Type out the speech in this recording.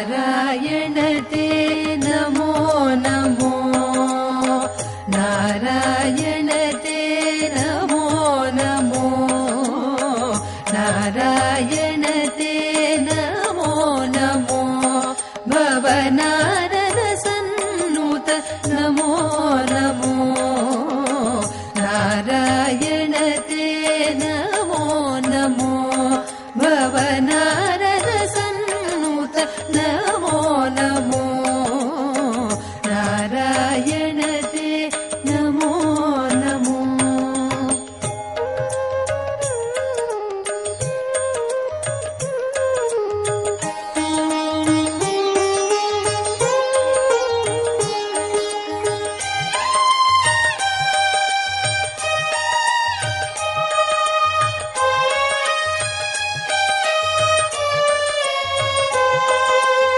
नारायण ते नमो नमो। नारायण ते नमो नमो। नारायण ते नमो नमो। भवनारद सन्नुत नमो नमो। नारायण ते नमो